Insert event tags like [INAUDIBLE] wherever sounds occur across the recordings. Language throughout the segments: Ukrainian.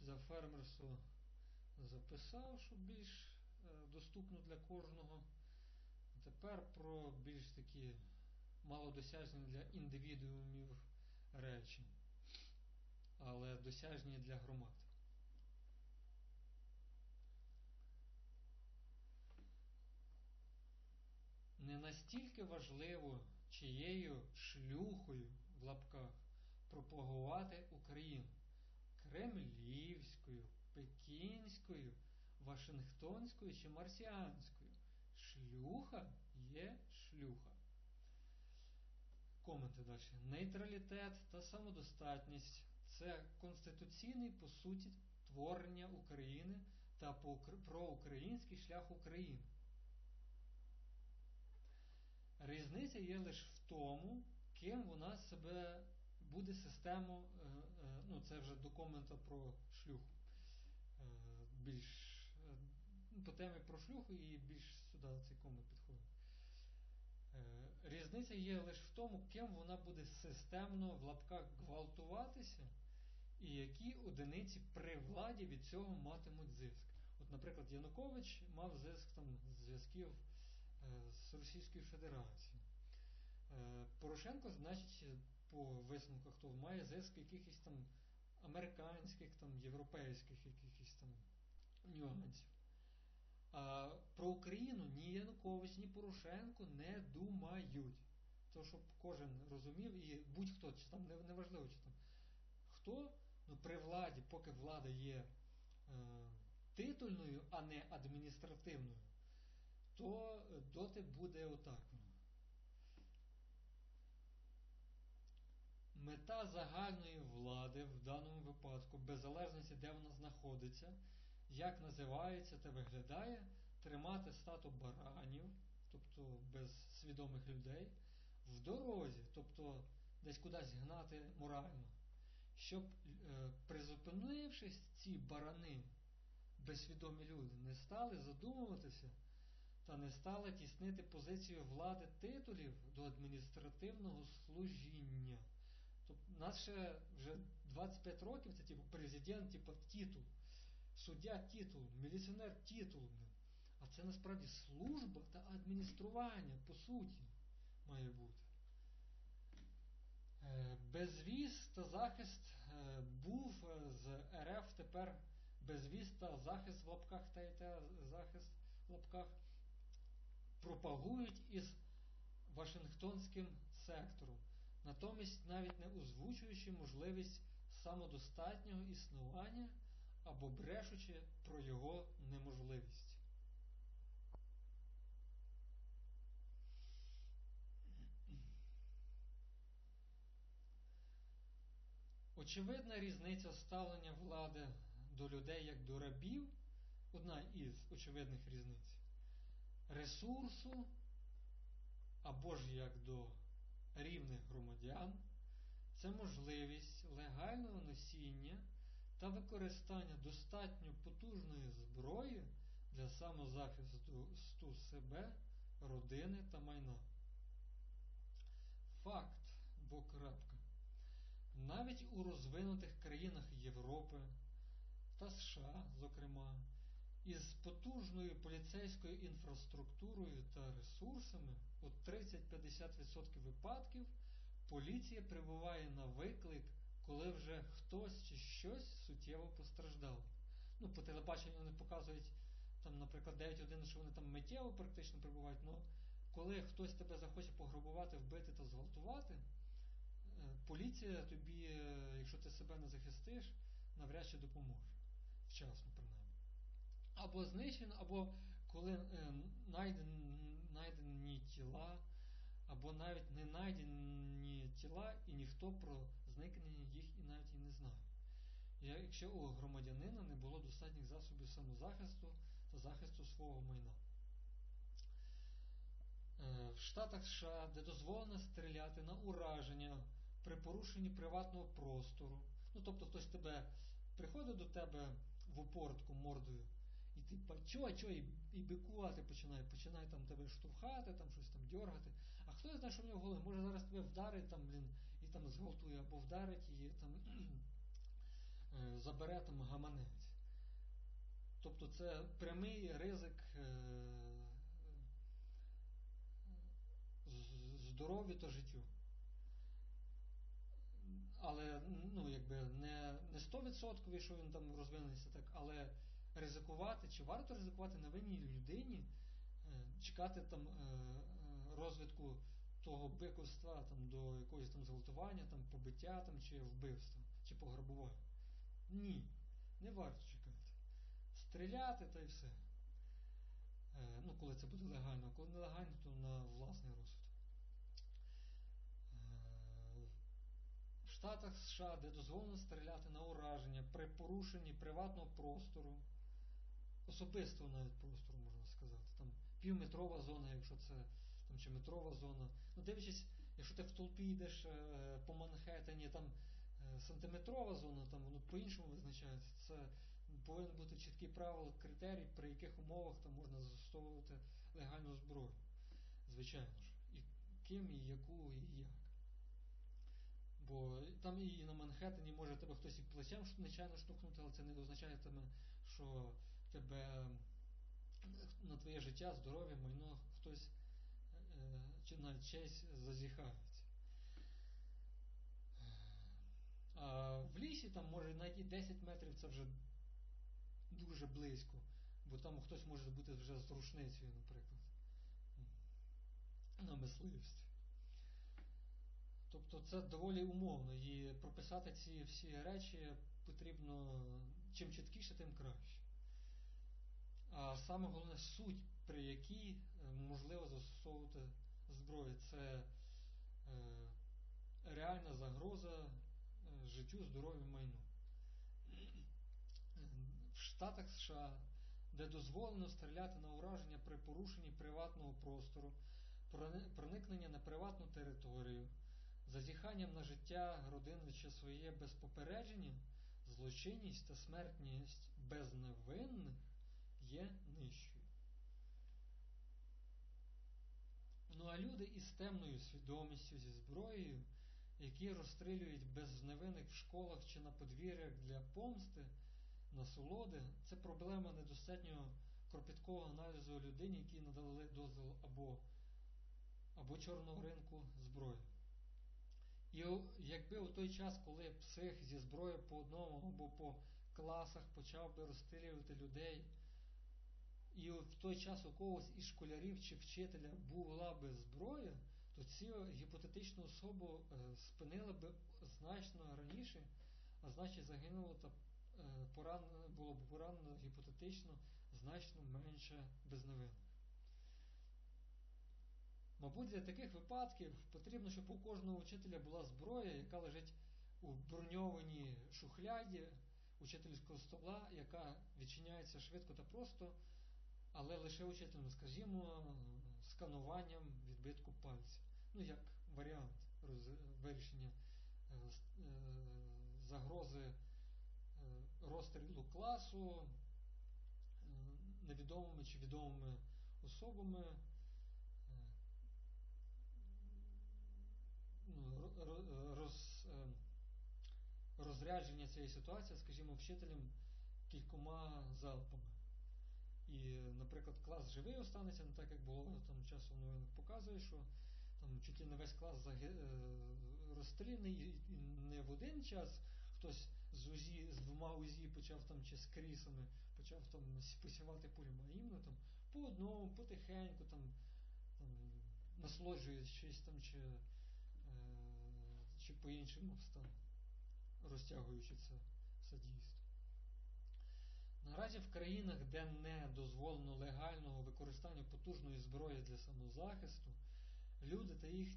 за фермерство записав, щоб більш е, доступно для кожного. Тепер про більш такі малодосяжні для індивідуумів речі, але досяжні для громад. Не настільки важливо, чиєю шлюхою в лапках пропагувати Україну кремлівською, пекінською, Вашингтонською чи марсіанською. Шлюха є шлюха. Коменти далі. Нейтралітет та самодостатність це конституційний, по суті, творення України та проукраїнський шлях України. Різниця є лише в тому, ким вона себе буде систему, е, е, ну це вже документа про шлюху. Е, більш по темі про шлюху і більш сюди цей комент підходить. Різниця є лише в тому, ким вона буде системно в лапках гвалтуватися, і які одиниці при владі від цього матимуть зиск. От, наприклад, Янукович мав зиск там зв'язків з Російською Федерацією. Порошенко, значить, по висновках, хто має зиск якихось там американських, там, європейських якихось там нюансів. А про Україну ні Янукович, ні Порошенко не думають. То, щоб кожен розумів, і будь-хто, чи там неважливо, чи там хто, ну при владі, поки влада є е, титульною, а не адміністративною, то доти буде отак. Мета загальної влади в даному випадку, без залежності, де вона знаходиться, як називається та виглядає, тримати стату баранів, тобто без свідомих людей, в дорозі, тобто десь кудись гнати морально, щоб, е, призупинившись, ці барани, безсвідомі люди, не стали задумуватися та не стали тіснити позицію влади титулів до адміністративного служіння. Тобто нас ще вже 25 років це типу президент, типу титул, суддя титул, міліціонер титул. А це насправді служба та адміністрування, по суті, має бути. Е, безвіз та захист е, був з РФ тепер безвіз та захист в лапках та, та захист в лапках пропагують із Вашингтонським сектором натомість навіть не озвучуючи можливість самодостатнього існування або брешучи про його неможливість. Очевидна різниця ставлення влади до людей як до рабів одна із очевидних різниць ресурсу або ж як до рівних громадян це можливість легального носіння та використання достатньо потужної зброї для самозахисту себе, родини та майна. Факт двокрапка. Навіть у розвинутих країнах Європи та США, зокрема, із потужною поліцейською інфраструктурою та ресурсами у 30-50% випадків поліція прибуває на виклик, коли вже хтось чи щось суттєво постраждало. Ну, по телебаченню вони показують, там, наприклад, 9.1, що вони там миттєво практично прибувають, але коли хтось тебе захоче пограбувати, вбити та зґвалтувати, е, поліція тобі, е, якщо ти себе не захистиш, навряд чи допоможе. Вчасно, принаймні або знищено, або коли е, знайдені тіла, або навіть не знайдені тіла, і ніхто про зникнення їх і навіть і не знає. Якщо у громадянина не було достатніх засобів самозахисту та захисту свого майна. Е, в Штатах США, де дозволено стріляти на ураження при порушенні приватного простору, ну тобто хтось тебе приходить до тебе в упортку мордою і ти чо, чо, і, і бикувати починає, починає там тебе штовхати, там щось там дергати. А хто знає, що в нього голові? Може зараз тебе вдарить там, блін, і там зґвалтує, або вдарить і там [CLEARS THROAT] е, забере там гаманець. Тобто це прямий ризик е, здоров'ю та життю. Але ну, якби не, не 100%, що він там розвинеться так, але ризикувати, чи варто ризикувати на винній людині, е, чекати там е, е, розвитку того биковства там, до якогось там зґвалтування, там, побиття там, чи вбивства, чи пограбування. Ні, не варто чекати. Стріляти та й все. Ну, коли це буде легально, а коли нелегально, то на власний розсуд. В Штатах США, де дозволено стріляти на ураження при порушенні приватного простору, особистого навіть простору, можна сказати, там півметрова зона, якщо це там, чи метрова зона. Ну, дивлячись, якщо ти в толпі йдеш е, по Манхеттені, там е, сантиметрова зона, там воно по-іншому визначається. Це повинен бути чіткий правил, критерій, при яких умовах там можна застосовувати легальну зброю. Звичайно ж. І ким, і яку, і як. Бо там і на Манхеттені може тебе хтось і плечем нечайно штовхнути, але це не означає що тебе на твоє життя, здоров'я, майно хтось е, чи навіть честь зазіхається. А в лісі там може навіть і 10 метрів це вже дуже близько, бо там хтось може бути вже з рушницею, наприклад, на мисливстві. Тобто це доволі умовно і прописати ці всі речі потрібно чим чіткіше, тим краще. А саме головне суть, при якій е, можливо застосовувати зброю, це е, реальна загроза е, життю, здоров'ю, майну. В Штатах США, де дозволено стріляти на ураження при порушенні приватного простору, проникнення на приватну територію, зазіханням на життя родини чи своє без попередження, злочинність та смертність безневинних є нижчою. Ну а люди із темною свідомістю зі зброєю, які розстрілюють безневинних в школах чи на подвір'ях для помсти, насолоди, це проблема недостатньо кропіткого аналізу людині, які надали дозвіл або, або чорного ринку зброї. І якби у той час, коли псих зі зброєю по одному або по класах почав би розстрілювати людей, і в той час у когось із школярів чи вчителя була би зброя, то цю гіпотетичну особу е, спинили б значно раніше, а значить загинуло та е, поранено, було б поранено гіпотетично значно менше безневинних. Мабуть, для таких випадків потрібно, щоб у кожного вчителя була зброя, яка лежить у броньованій шухляді учительського стола, яка відчиняється швидко та просто, але лише учителем, скажімо, скануванням відбитку пальця. Ну, як варіант вирішення е, е, загрози е, розстрілу класу невідомими чи відомими особами. Ну, роз, розрядження цієї ситуації, скажімо, вчителем кількома залпами. І, наприклад, клас живий останеться, не так як було там часу в показує, що там чуть ли не весь клас заги... розстріляний і не в один час хтось з УЗІ, з двома УЗІ почав там чи з крісами, почав там посівати пулями, а іменно там по одному, потихеньку там, там насолоджуючись там чи чи по іншим обставинам, розтягуючи це все дійство. Наразі в країнах, де не дозволено легального використання потужної зброї для самозахисту, люди та їх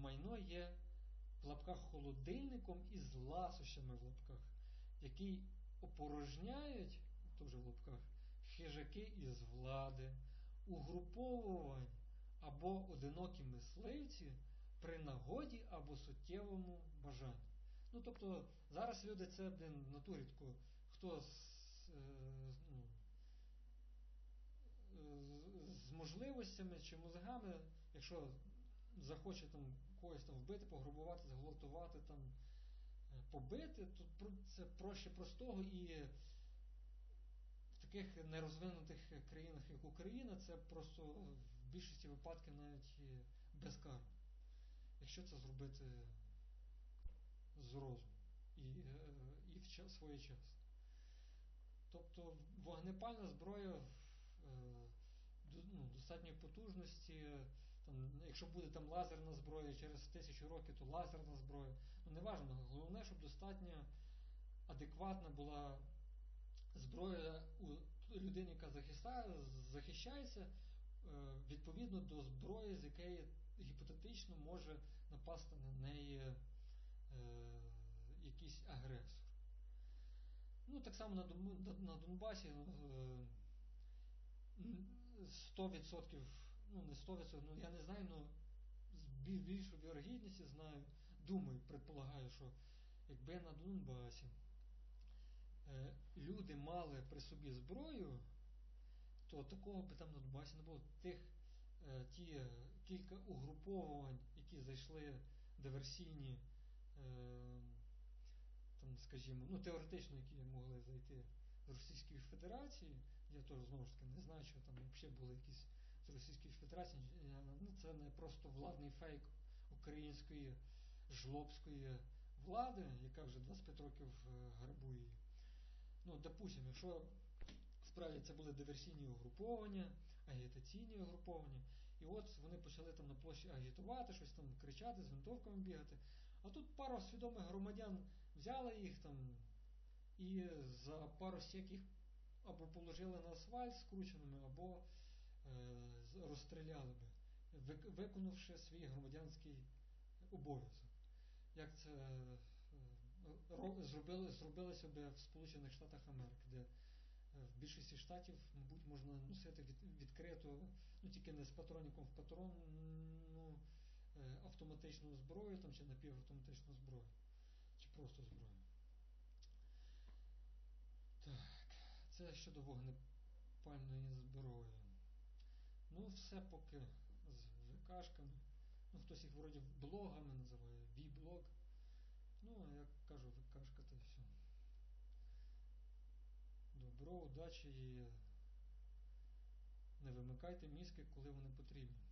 майно є в лапках холодильником із ласощами в лапках, які опорожняють, теж в лапках, хижаки із влади, угруповувань або одинокі мисливці при нагоді або суттєвому бажанні. Ну, тобто, зараз люди це блин, натурі тако, хто з, е, з можливостями чи мозгами, якщо захоче там когось там вбити, пограбувати, зґвалтувати, там, побити, то це проще простого і в таких нерозвинутих країнах, як Україна, це просто в більшості випадків навіть і безкарно. Якщо це зробити з розуму і, е, і в час, своєчасно. Тобто вогнепальна зброя е, ну, достатньої потужності, там, якщо буде там лазерна зброя через тисячу років, то лазерна зброя. Ну не важливо, головне, щоб достатньо адекватна була зброя у людини, яка захищається, е, відповідно до зброї, з якої гіпотетично може напасти на неї е, якийсь агресор. Ну, так само на, Дон- на- на Донбасі е, 100%, ну не 100%, ну я не знаю, ну з бі- більшою вірогідністю знаю, думаю, предполагаю, що якби на Донбасі е, люди мали при собі зброю, то такого би там на Донбасі не було. Тих е, ті е, кілька угруповувань, які зайшли диверсійні, е, там, скажімо, ну теоретично, які могли зайти з Російської Федерації, я теж знову ж таки не знаю, що там взагалі були якісь з Російської Федерації, ну, це не просто владний фейк української жлобської влади, яка вже 25 років е, грабує. Ну, допустимо, якщо справді це були диверсійні угруповання, агітаційні угруповання, і от вони почали там на площі агітувати, щось там кричати, з винтовками бігати. А тут пару свідомих громадян взяли їх там і за пару сек їх або положили на асфальт скрученими, або е, розстріляли би, вик- виконавши свій громадянський обов'язок. Як це е, зробили, зробилося би в Сполучених Штатах Америки, де е, в більшості штатів, мабуть, можна носити від, відкриту, ну тільки не з патронником в патронну е, автоматичну зброю там, чи напівавтоматичну зброю, просто зброю. Так, це щодо вогнепальної зброї. Ну, все поки з ВКшками. Ну, хтось їх вроді блогами називає, V-блог. Ну, а я кажу, ВКшка то все. Добро, удачі і не вимикайте мізки, коли вони потрібні.